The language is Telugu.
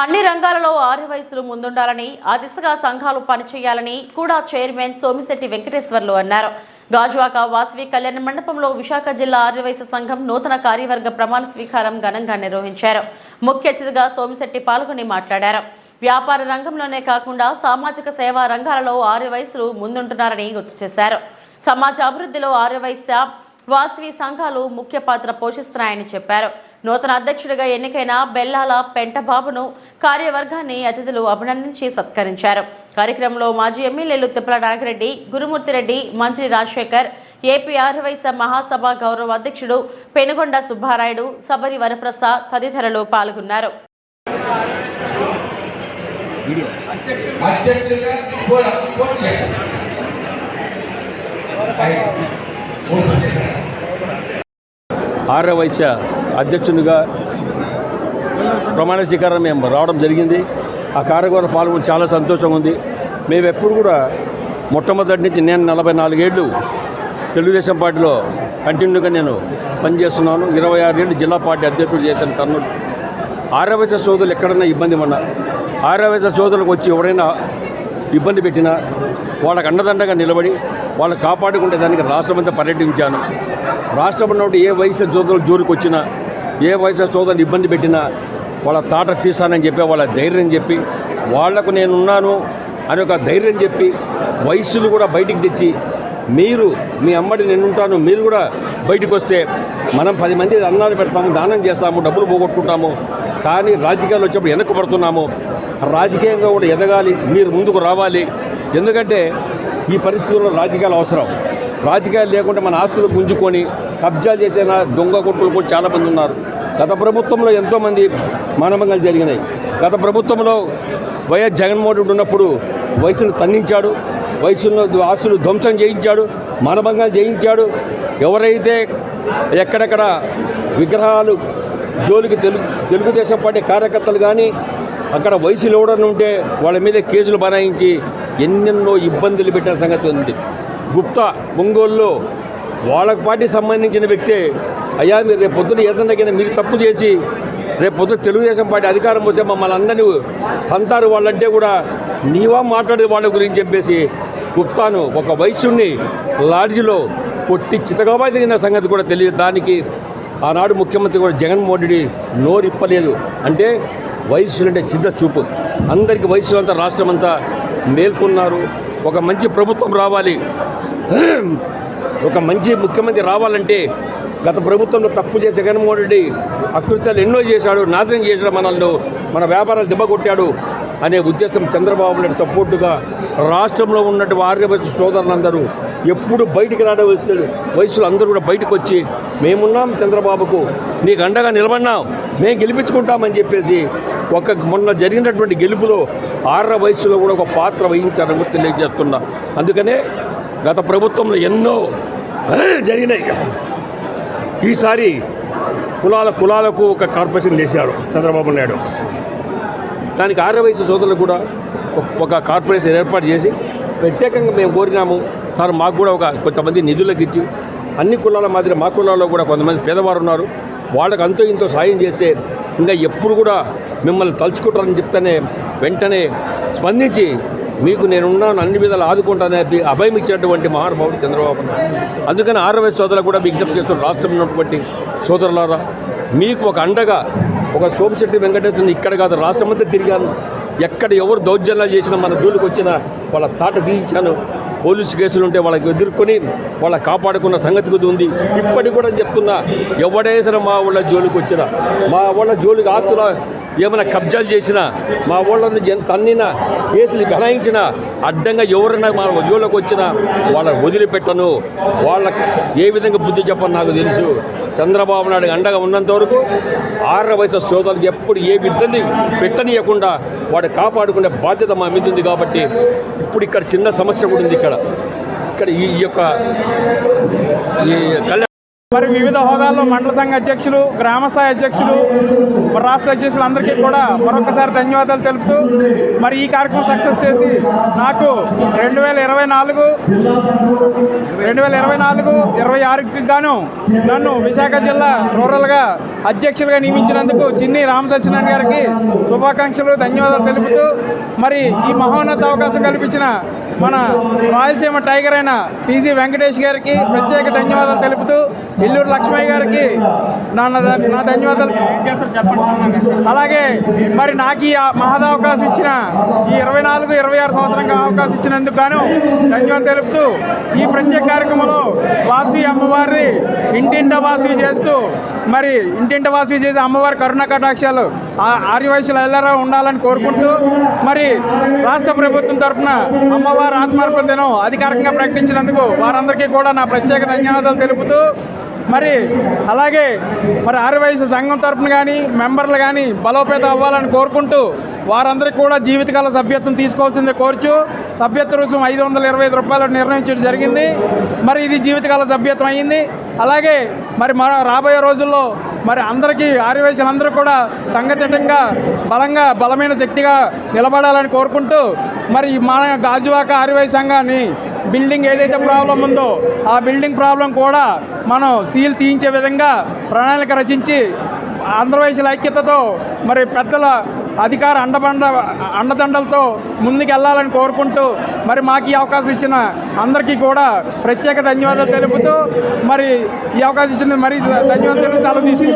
అన్ని రంగాలలో ఆరు వయసులు ముందుండాలని ఆ దిశగా సంఘాలు పనిచేయాలని కూడా చైర్మన్ సోమిశెట్టి వెంకటేశ్వర్లు అన్నారు. గాజువాక వాసవి కళ్యాణ మండపంలో విశాఖ జిల్లా ఆర్యవైశ్య సంఘం నూతన కార్యవర్గ ప్రమాణ స్వీకారం ఘనంగా నిర్వహించారు. ముఖ్య అతిథిగా సోమిశెట్టి పాల్గొని మాట్లాడారు. వ్యాపార రంగంలోనే కాకుండా సామాజిక సేవా రంగాలలో ఆర్యవైశ్యులు ముందుంటున్నారని గుర్తు చేశారు. సమాజ అభివృద్ధిలో ఆర్యవైశ్య వాసవి సంఘాలు ముఖ్య పాత్ర పోషిస్తున్నాయని చెప్పారు. నూతన అధ్యక్షుడిగా ఎన్నికైన బెల్లాల పెంటబాబును కార్యవర్గాన్ని అతిథులు అభినందించి సత్కరించారు. కార్యక్రమంలో మాజీ ఎమ్మెల్యేలు తిప్పల నాగిరెడ్డి గురుమూర్తిరెడ్డి మంత్రి రాజశేఖర్ ఏపీ ఆర్యవైశ్య మహాసభ గౌరవ అధ్యక్షుడు పెనుగొండ సుబ్బారాయుడు సబరి వరప్రసాద్ తదితరులు పాల్గొన్నారు. అధ్యక్షుడిగా అధ్యక్షునిగా ప్రమాణ స్వీకారం మేము రావడం జరిగింది. ఆ కార్యక్రమం పాల్గొని చాలా సంతోషంగా ఉంది. మేము ఎప్పుడు కూడా మొట్టమొదటి నుంచి నేను నలభై నాలుగేళ్ళు తెలుగుదేశం పార్టీలో కంటిన్యూగా నేను పనిచేస్తున్నాను. ఇరవై ఆరేళ్ళు జిల్లా పార్టీ అధ్యక్షుడు చేశాను కర్నూలు. ఆర్యవైశ్య సోదరులు ఎక్కడన్నా ఇబ్బంది ఉన్నా ఆర్యవైశ్య సోదరులకు వచ్చి ఎవరైనా ఇబ్బంది పెట్టినా వాళ్ళకి అండదండగా నిలబడి వాళ్ళని కాపాడుకుంటే దానికి రాష్ట్రమంతా పర్యటించాను. రాష్ట్రంలో ఏ వయసు సోదరులు జోరుకు వచ్చినా ఏ వయసు సోదరులు ఇబ్బంది పెట్టినా వాళ్ళ తాట తీసానని చెప్పి వాళ్ళ ధైర్యం చెప్పి వాళ్ళకు నేనున్నాను అని ఒక ధైర్యం చెప్పి వయస్సులు కూడా బయటికి తెచ్చి మీరు మీ అమ్మడి నేనుంటాను మీరు కూడా బయటకు వస్తే మనం పది మంది అన్నాలు పెడతాము దానం చేస్తాము డబ్బులు పోగొట్టుకుంటాము కానీ రాజకీయాలు వచ్చినప్పుడు వెనక్కి పడుతున్నాము రాజకీయంగా కూడా ఎదగాలి మీరు ముందుకు రావాలి. ఎందుకంటే ఈ పరిస్థితుల్లో రాజకీయాలు అవసరం. రాజకీయాలు లేకుండా మన ఆస్తులు గుంజుకొని కబ్జాలు చేసిన దొంగ కొట్టులు కూడా చాలామంది ఉన్నారు. గత ప్రభుత్వంలో ఎంతోమంది మానభంగాలు జరిగినాయి. గత ప్రభుత్వంలో వైఎస్ జగన్మోహన్ రెడ్డి ఉన్నప్పుడు వయసును తన్నించాడు. వయసులో ఆస్తులు ధ్వంసం చేయించాడు. మానభంగాలు చేయించాడు. ఎవరైతే ఎక్కడెక్కడ విగ్రహాలు జోలికి తెలుగు తెలుగుదేశం పార్టీ కార్యకర్తలు కానీ అక్కడ వయసులు ఎవడని ఉంటే వాళ్ళ మీద కేసులు బనాయించి ఎన్నెన్నో ఇబ్బందులు పెట్టిన సంగతి ఉంది. గుప్తా ఒంగోలులో వాళ్ళ పార్టీ సంబంధించిన వ్యక్తే అయ్యా మీరు రేపు పొద్దున ఏదన్నా మీరు తప్పు చేసి రేపు పొద్దున తెలుగుదేశం పార్టీ అధికారం వస్తే మమ్మల్ని అందరినీ తంతారు వాళ్ళంటే కూడా నీవా మాట్లాడే వాళ్ళ గురించి చెప్పేసి గుప్తాను ఒక వైశ్యుణ్ణి లాడ్జిలో కొట్టి చితకబాదిన సంగతి కూడా తెలియదు. దానికి ఆనాడు ముఖ్యమంత్రి కూడా జగన్మోహన్ రెడ్డి నోరు ఇప్పలేదు. అంటే వయస్సులు అంటే చిన్న చూపు. అందరికీ వయస్సు అంతా రాష్ట్రం అంతా మేల్కొన్నారు. ఒక మంచి ప్రభుత్వం రావాలి. ఒక మంచి ముఖ్యమంత్రి రావాలంటే గత ప్రభుత్వంలో తప్పు చేసి జగన్మోహన్ రెడ్డి అకృత్యాలు ఎన్నో చేశాడు నాశనం చేశాడు మనల్ని మన వ్యాపారాలు దెబ్బకొట్టాడు అనే ఉద్దేశం చంద్రబాబు నాయుడు సపోర్టుగా రాష్ట్రంలో ఉన్నట్టు ఆర్యవైశ్య సోదరులందరూ ఎప్పుడు బయటికి రావడం వయసులు అందరూ కూడా బయటకు వచ్చి మేమున్నాం చంద్రబాబుకు నీకు అండగా నిలబడినాం మేము గెలిపించుకుంటామని చెప్పేసి ఒక మొన్న జరిగినటువంటి గెలుపులో ఆర్ర వయసులో కూడా ఒక పాత్ర వహించారని తెలియజేస్తున్నా. అందుకనే గత ప్రభుత్వంలో ఎన్నో జరిగినాయి. ఈసారి కులాల కులాలకు ఒక కార్పొరేషన్ చేశారు చంద్రబాబు నాయుడు. దానికి ఆర్యవయసు సోదరులు కూడా ఒక- కార్పొరేషన్ ఏర్పాటు చేసి ప్రత్యేకంగా మేము కోరినాము. సార్ మాకు కూడా ఒక కొంతమంది నిధులకు ఇచ్చి అన్ని కులాల మాదిరి మా కులాల్లో కూడా కొంతమంది పేదవారు ఉన్నారు. వాళ్ళకి అంతో ఇంతో సాయం చేస్తే ఇంకా ఎప్పుడు కూడా మిమ్మల్ని తలుచుకుంటారని చెప్తేనే వెంటనే స్పందించి మీకు నేనున్నాను అన్ని విధాలు ఆదుకుంటానని చెప్పి అభయం ఇచ్చినటువంటి మహానుభావుడు చంద్రబాబు అందుకని ఆర్వై సోదరులు కూడా విజ్ఞప్తి చేస్తున్న రాష్ట్రం ఉన్నటువంటి సోదరులారా మీకు ఒక అండగా ఒక సోమిశెట్టి వెంకటేశ్వరుని ఇక్కడ కాదు రాష్ట్రమంతా తిరిగాను. ఎక్కడ ఎవరు దౌర్జన్యాలు చేసినా మన జోలికి వచ్చిన వాళ్ళ తాట తీయించాను. పోలీసు కేసులు ఉంటే వాళ్ళకి ఎదుర్కొని వాళ్ళ కాపాడుకున్న సంగతి ఉంది. ఇప్పటికి కూడా చెప్తున్నా ఎవడేసిన మా వాళ్ళ జోలికి వచ్చినా మా వాళ్ళ జోలికి ఆస్తుల ఏమైనా కబ్జాలు చేసినా మా వాళ్ళని ఎంత అన్నినా కేసులు గణాయించినా అడ్డంగా ఎవరైనా మా జోలికి వచ్చినా వాళ్ళని వదిలిపెట్టను. వాళ్ళకి ఏ విధంగా బుద్ధి చెప్పని నాకు తెలుసు. చంద్రబాబు నాయుడు అండగా ఉన్నంత వరకు ఆర్ర వయసు సోదరులకు ఎప్పుడు ఏ ఇబ్బంది పెట్టనీయకుండా వాడు కాపాడుకునే బాధ్యత మా మీద ఉంది కాబట్టి ఇప్పుడు ఇక్కడ చిన్న సమస్య కూడా ఉంది ఇక్కడ. ఇక్కడ ఈ యొక్క ఈ కళ్యాణ మరి వివిధ హోదాల్లో మండల సంఘ అధ్యక్షులు గ్రామస్థాయి అధ్యక్షులు మరి రాష్ట్ర అధ్యక్షులు అందరికీ కూడా మరొకసారి ధన్యవాదాలు తెలుపుతూ మరి ఈ కార్యక్రమం సక్సెస్ చేసి నాకు రెండు వేల ఇరవై నాలుగు రెండు వేల ఇరవై నాలుగు ఇరవై ఆరుకి గాను నన్ను విశాఖ జిల్లా రూరల్గా అధ్యక్షులుగా నియమించినందుకు చిన్ని రామసత్యనారాయణ గారికి శుభాకాంక్షలు ధన్యవాదాలు తెలుపుతూ మరి ఈ మహోన్నత అవకాశం కల్పించిన మన రాయలసీమ టైగర్ అయిన టీజీ వెంకటేష్ గారికి ప్రత్యేక ధన్యవాదాలు తెలుపుతూ ఇల్లూరు లక్ష్మయ్య గారికి నా నా నా ధన్యవాదాలు. అలాగే మరి నాకు ఈ మహద అవకాశం ఇచ్చిన ఈ ఇరవై నాలుగు ఇరవై ఆరు సంవత్సరంగా అవకాశం ఇచ్చినందుకు గాను ధన్యవాదాలు తెలుపుతూ ఈ ప్రత్యేక కార్యక్రమంలో వాసవి అమ్మవారి ఇంటింట వాసవి చేస్తూ మరి ఇంటింట వాసవి చేసి అమ్మవారి కరుణ కటాక్షాలు ఆ- ఆర్యవయసులు ఎల్లరా ఉండాలని కోరుకుంటూ మరి రాష్ట్ర ప్రభుత్వం తరఫున అమ్మవారి ఆత్మార్పణ దినం అధికారికంగా ప్రకటించినందుకు వారందరికీ కూడా నా ప్రత్యేక ధన్యవాదాలు తెలుపుతూ మరి అలాగే మరి ఆర్యవయసు సంఘం తరపున కానీ మెంబర్లు కానీ బలోపేతం అవ్వాలని కోరుకుంటూ వారందరికీ కూడా జీవితకాల సభ్యత్వం తీసుకోవాల్సిందే కోరుచు. సభ్యత్వ రుసుం ఐదు వందల ఇరవై ఐదు రూపాయలు నిర్ణయించడం జరిగింది. మరి ఇది జీవితకాల సభ్యత్వం అయ్యింది అలాగే మరి మన రాబోయే రోజుల్లో మరి అందరికీ ఆర్యవయసులందరూ కూడా సంఘటితంగా బలంగా బలమైన శక్తిగా నిలబడాలని కోరుకుంటూ మరి మన గాజువాక ఆర్యవయ సంఘాన్ని బిల్డింగ్ ఏదైతే ప్రాబ్లం ఉందో ఆ బిల్డింగ్ ప్రాబ్లం కూడా మనం సీల్ తీయించే విధంగా ప్రణాళిక రచించి ఆంధ్రవయసుల ఐక్యతతో మరి పెద్దల అధికార అండబండ అండదండలతో ముందుకెళ్ళాలని కోరుకుంటూ మరి మాకు ఈ అవకాశం ఇచ్చిన అందరికీ కూడా ప్రత్యేక ధన్యవాదాలు తెలుపుతూ మరి ఈ అవకాశం ఇచ్చిన మరి ధన్యవాదాలు తెలుపు చాలా తీసుకుంటాం